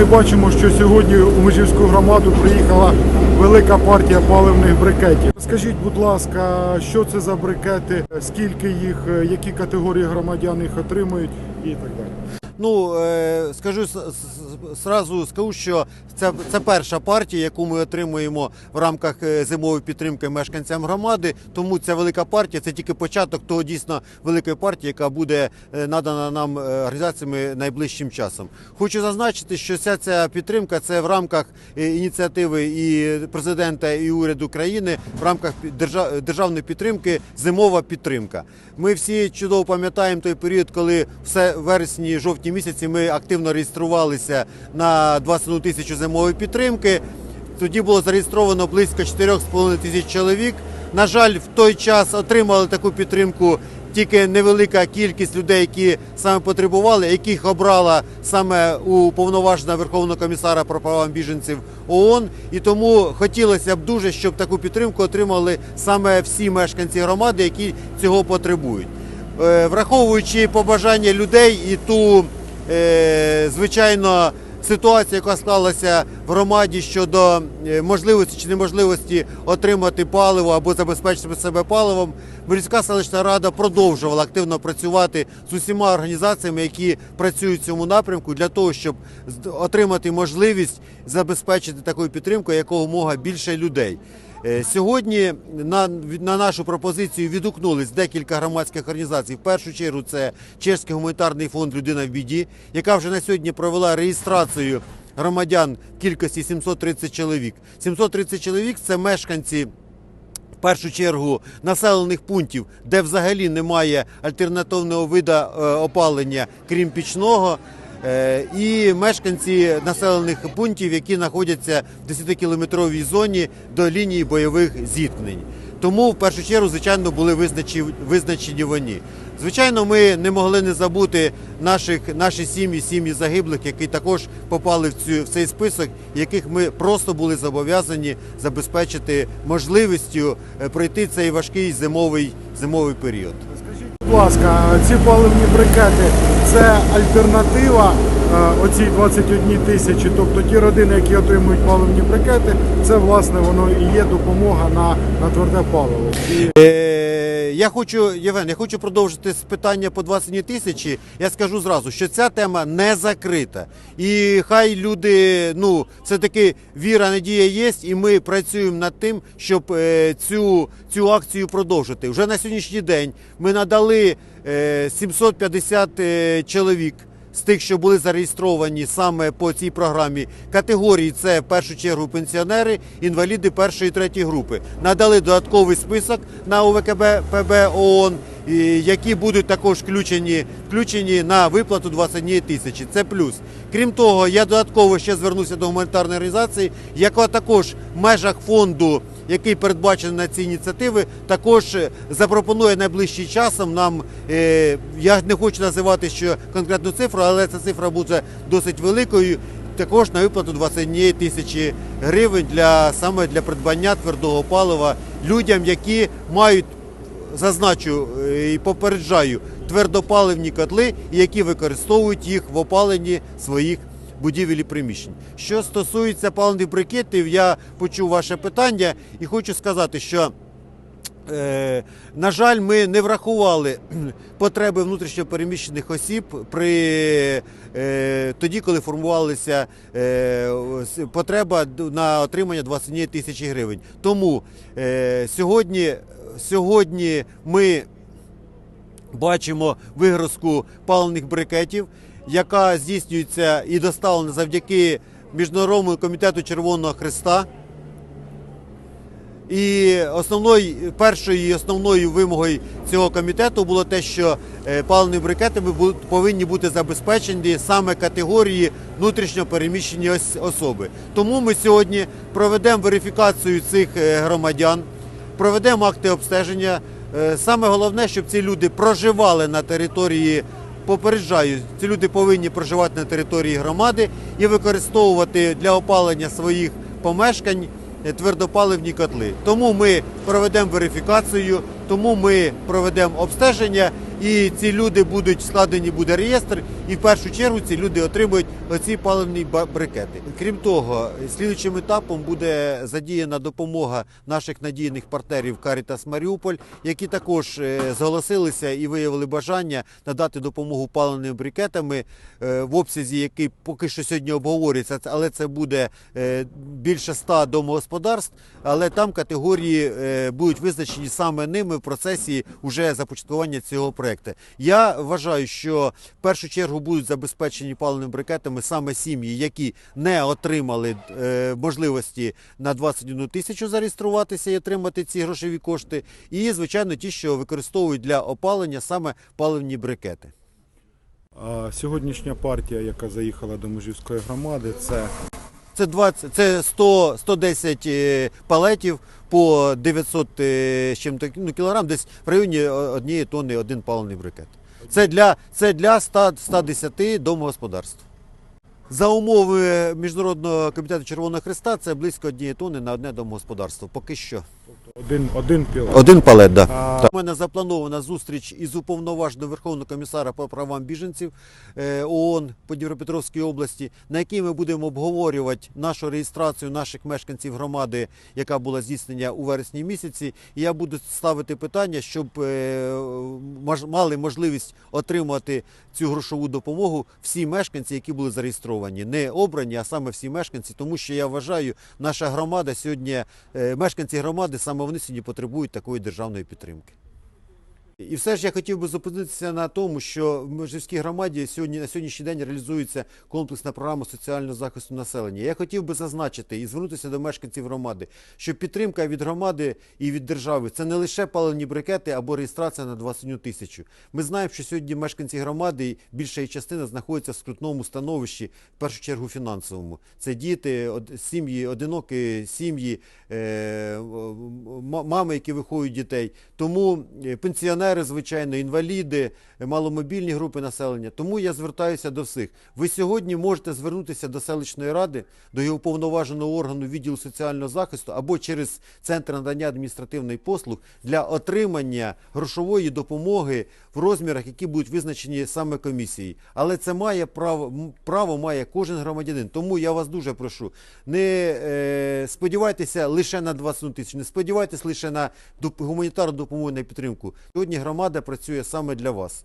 Ми бачимо, що сьогодні у Межівську громаду приїхала велика партія паливних брикетів. Скажіть, будь ласка, що це за брикети, скільки їх, які категорії громадян їх отримують і так далі. Ну е, скажу сразу, скажу, що це, це перша партія, яку ми отримуємо в рамках е, зимової підтримки мешканцям громади. Тому ця велика партія це тільки початок того дійсно великої партії, яка буде е, надана нам організаціями найближчим часом. Хочу зазначити, що вся ця підтримка це в рамках ініціативи і президента і уряду країни в рамках державної підтримки зимова підтримка. Ми всі чудово пам'ятаємо той період, коли все вересні, жовтні місяці ми активно реєструвалися на 21 тисячу зимової підтримки. Тоді було зареєстровано близько 4,5 тисяч чоловік. На жаль, в той час отримали таку підтримку тільки невелика кількість людей, які саме потребували, яких обрала саме у повноважена Верховного комісара про права біженців ООН. І тому хотілося б дуже, щоб таку підтримку отримали саме всі мешканці громади, які цього потребують. Е, Враховуючи побажання людей і ту, звичайно, ситуацію, яка склалася в громаді щодо е, можливості чи неможливості отримати паливо або забезпечити себе паливом, Мирська селищна рада продовжувала активно працювати з усіма організаціями, які працюють в цьому напрямку, для того, щоб отримати можливість забезпечити такою підтримкою якомога більше людей. Е, Сьогодні на, на нашу пропозицію відгукнулись декілька громадських організацій. В першу чергу це Чеський гуманітарний фонд Людина в біді, яка вже на сьогодні провела реєстрацію громадян в кількості 730 чоловік. 730 чоловік це мешканці. В першу чергу населених пунктів, де взагалі немає альтернативного виду е, опалення, крім пічного, і мешканці населених пунктів, які знаходяться в 10-кілометровій зоні до лінії бойових зіткнень. Тому в першу чергу, звичайно, були визначені, визначені вони. Звичайно, ми не могли не забути наших, наші сім'ї, сім'ї загиблих, які також попали в, цю, в цей список, яких ми просто були зобов'язані забезпечити можливістю е, пройти цей важкий зимовий, зимовий період. Будь ласка, ці паливні брикети це альтернатива е, оцій 21 тисячі, тобто ті родини, які отримують паливні брикети, це власне воно і є допомога на, на тверде паливо. І Е, я хочу, Євген, я хочу продовжити питання по 20 тисячі. Я скажу зразу, що ця тема не закрита. І хай люди, ну, все-таки віра, надія є, і ми працюємо над тим, щоб е, цю, цю акцію продовжити. Вже на сьогоднішній день ми надали е, 750 е, чоловік. З тих, що були зареєстровані саме по цій програмі, категорії це в першу чергу пенсіонери, інваліди першої і третьої групи. Надали додатковий список на УВКБ ПБ ООН, які будуть також включені, включені на виплату 21 тисячі. Це плюс. Крім того, я додатково ще звернуся до гуманітарної організації, яка також в межах фонду який передбачений на ці ініціативи, також е, запропонує найближчим часом нам. е, Я не хочу називати що конкретну цифру, але ця цифра буде досить великою. Також на виплату 21 тисячі гривень для саме для придбання твердого палива людям, які мають зазначу е, і попереджаю твердопаливні котли, які використовують їх в опаленні своїх будівель і приміщень. Що стосується паливних брикетів, я почув ваше питання і хочу сказати, що. Е, на жаль, ми не врахували потреби внутрішньопереміщених осіб при е, тоді, коли формувалася е, потреба на отримання 21 тисячі гривень. Тому сьогодні, сьогодні ми бачимо вигрузку паливних брикетів, яка здійснюється і доставлена завдяки Міжнародному комітету Червоного Христа. І основною, першою і основною вимогою цього комітету було те, що е, паливні брикетами повинні бути забезпечені саме категорії внутрішньо переміщені ос- особи. Тому ми сьогодні проведемо верифікацію цих е, громадян, проведемо акти обстеження. Е, Саме головне, щоб ці люди проживали на території. Попереджаю, ці люди повинні проживати на території громади і використовувати для опалення своїх помешкань е, твердопаливні котли. Тому ми проведемо верифікацію, тому ми проведемо обстеження і ці люди будуть складені буде реєстр, і в першу чергу ці люди отримують оці паливні брикети. Крім того, слідуючим етапом буде задіяна допомога наших надійних партнерів Caritas Маріуполь, які також е, зголосилися і виявили бажання надати допомогу паливними брикетами е, в обсязі, який поки що сьогодні обговорюється, але це буде е, більше 100 домогосподарств, але там категорії будуть визначені саме ними в процесі уже започаткування цього проекту. Я вважаю, що в першу чергу будуть забезпечені паливними брикетами саме сім'ї, які не отримали е, можливості на 21 тисячу зареєструватися і отримати ці грошові кошти, і звичайно ті, що використовують для опалення саме паливні брикети. Сьогоднішня партія, яка заїхала до Межівської громади, це Це 20, це 100, 110 е, палетів по 900 е, з чим-то ну, кілограм, десь в районі однієї тонни один паливний брикет. Це для, це для 100, 110 домогосподарств. За умови Міжнародного комітету Червоного Христа це близько однієї тонни на одне домогосподарство. Поки що. один, один пілот. Один палет, да. А- Так. У мене запланована зустріч із уповноваженим Верховного комісара по правам біженців е, ООН по Дніпропетровській області, на якій ми будемо обговорювати нашу реєстрацію наших мешканців громади, яка була здійснення у вересні місяці. І я буду ставити питання, щоб е, мали можливість отримати цю грошову допомогу всі мешканці, які були зареєстровані, не обрані, а саме всі мешканці, тому що я вважаю, наша громада сьогодні, е, мешканці громади, саме вони сьогодні потребують такої державної підтримки. І все ж я хотів би зупинитися на тому, що в Межівській громаді сьогодні на сьогоднішній день реалізується комплексна програма соціального захисту населення. Я хотів би зазначити і звернутися до мешканців громади, що підтримка від громади і від держави це не лише паливні брикети або реєстрація на 21 тисячу. Ми знаємо, що сьогодні мешканці громади більша їх частина знаходиться в скрутному становищі, в першу чергу фінансовому. Це діти, сім'ї, одинокі сім'ї, е, мами, які виховують дітей. Тому е, пенсіонери, звичайно, інваліди, маломобільні групи населення. Тому я звертаюся до всіх. Ви сьогодні можете звернутися до селищної ради, до його повноваженого органу відділу соціального захисту або через центр надання адміністративних послуг для отримання грошової допомоги в розмірах, які будуть визначені саме комісією. Але це має право, право має кожен громадянин. Тому я вас дуже прошу, не е, сподівайтеся лише на 21 тисячу, не сподівайтеся лише на гуманітарну допомогу на підтримку. Сьогодні громада працює саме для вас.